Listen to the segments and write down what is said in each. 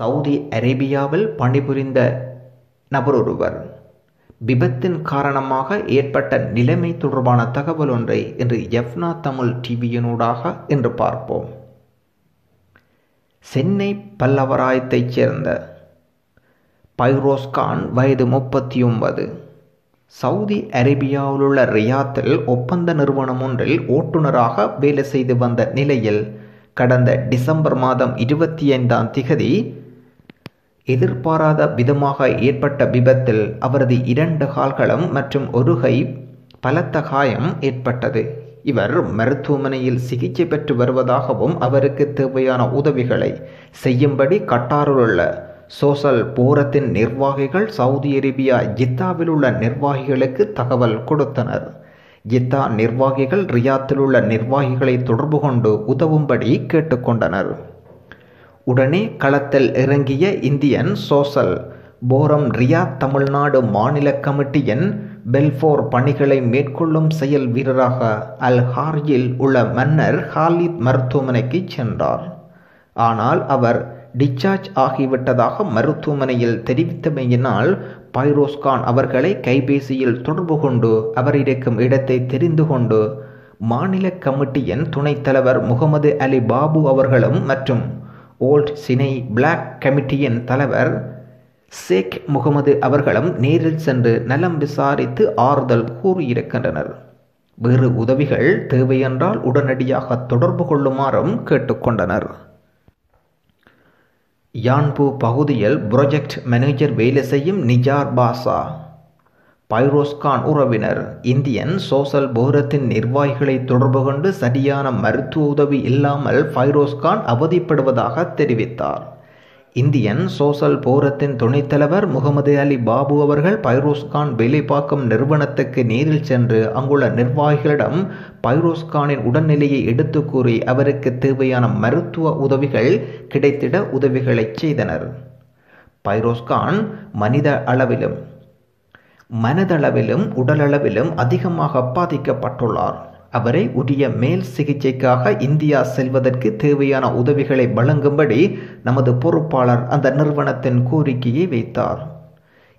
Saudi அரேபியாவில் பணிபுரிந்த நபரொருவர் விபத்தின் காரணமாக ஏற்பட்ட நிலைமை தொடர்பான தகவல் ஒன்றை இன்று எஃப்னா தமிழ் டிவியினூடாக இன்று பார்ப்போம். சென்னை பல்லவராயத்தைச் சேர்ந்த பைரோஸ்கான் வயது முப்பத்தி ஒன்பது சவுதி அரேபியாவிலுள்ள ரியாத்தில் ஒப்பந்த நிறுவனம் ஒன்றில் ஓட்டுநராக வேலை செய்து வந்த நிலையில் கடந்த டிசம்பர் மாதம் இருபத்தி ஐந்தாம் திகதி எதிர்பாராத விதமாக ஏற்பட்ட விபத்தில் அவரது இரண்டு கால்களும் மற்றும் ஒரு கை பலத்த காயம் ஏற்பட்டது. இவர் மருத்துவமனையில் சிகிச்சை பெற்று வருவதாகவும் அவருக்கு தேவையான உதவிகளை செய்யும்படி கட்டாரிலுள்ள சோசல் போரத்தின் நிர்வாகிகள் சவுதி அரேபியா ஜித்தாவில் உள்ள நிர்வாகிகளுக்கு தகவல் கொடுத்தனர். ஜித்தா நிர்வாகிகள் ரியாத்தில் உள்ள நிர்வாகிகளை தொடர்பு கொண்டு உதவும்படி கேட்டுக்கொண்டனர். உடனே களத்தில் இறங்கிய Indian social forum Riyadh Tamil Nadu Nadu கமிட்டியின் பெல்ஃபோர் பணிகளை மேற்கொள்ளும் செயல் வீரராக அல் ஹார்ஜில் உள்ள மன்னர் ஹாலித் மருத்துவமனைக்கு சென்றார். ஆனால் அவர் டிஸ்சார்ஜ் ஆகிவிட்டதாக மருத்துவமனையில் தெரிவித்தமையினால் பைரோஸ்கான் அவர்களை கைபேசியில் தொடர்பு கொண்டு அவர் இருக்கும் இடத்தை தெரிந்து கொண்டு மாநில கமிட்டியின் துணைத் தலைவர் முகமது அலி பாபு அவர்களும் மற்றும் ஓல்ட் சினை பிளாக் கமிட்டியின் தலைவர் ஷேக் முகமது அவர்களும் நேரில் சென்று நலம் விசாரித்து ஆறுதல் கூறியிருக்கின்றனர். வேறு உதவிகள் தேவையென்றால் உடனடியாக தொடர்பு கொள்ளுமாறும் கேட்டுக்கொண்டனர். யான்பு பகுதியில் புரொஜெக்ட் மேனேஜர் வேலை செய்யும் நிஜார் பாசா பைரோஸ்கான் உறவினர் இந்தியன் சோசல் போரத்தின் நிர்வாகிகளை தொடர்பு கொண்டு சரியான மருத்துவ உதவி இல்லாமல் ஃபைரோஸ்கான் அவதிப்படுவதாக தெரிவித்தார். இந்தியன் சோசல் போரத்தின் துணைத் தலைவர் முகமது அலி பாபு அவர்கள் பைரோஸ்கான் வேலை பார்க்கும் நிறுவனத்துக்கு நேரில் சென்று அங்குள்ள நிர்வாகிகளிடம் பைரோஸ்கானின் உடல்நிலையை எடுத்து கூறி அவருக்கு தேவையான மருத்துவ உதவிகள் கிடைத்திட உதவிகளை செய்தனர். பைரோஸ்கான் மனித அளவிலும் மனதளவிலும் உடலளவிலும் அதிகமாக பாதிக்கப்பட்டுள்ளார் அவரை உரிய மேல் சிகிச்சைக்காக இந்தியா செல்வதற்கு தேவையான உதவிகளை வழங்கும்படி நமது பொறுப்பாளர் அந்த நிறுவனத்தின் கோரிக்கையை வைத்தார்.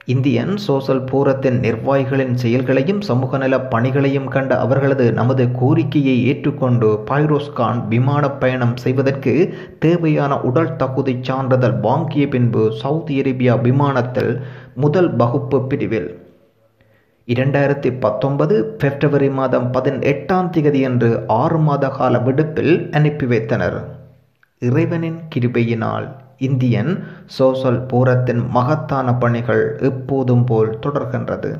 இந்தியன் சோசல் போரத்தின் நிர்வாகிகளின் செயல்களையும் சமூக நல பணிகளையும் கண்ட அவர்களது நமது கோரிக்கையை ஏற்றுக்கொண்டு பைரோஸ்கான் விமான பயணம் செய்வதற்கு தேவையான உடல் தகுதி சான்றிதழ் வாங்கிய பின்பு சவுதி அரேபியா விமானத்தில் முதல் வகுப்பு பிரிவில் இரண்டாயிரத்தி பத்தொன்பது பிப்ரவரி மாதம் பதினெட்டாம் திகதியன்று ஆறு மாத கால விடுப்பில் அனுப்பி வைத்தனர். இறைவனின் கிருபையினால் இந்தியன் சோசல் பூரத்தின் மகத்தான பணிகள் எப்போதும் போல் தொடர்கின்றது.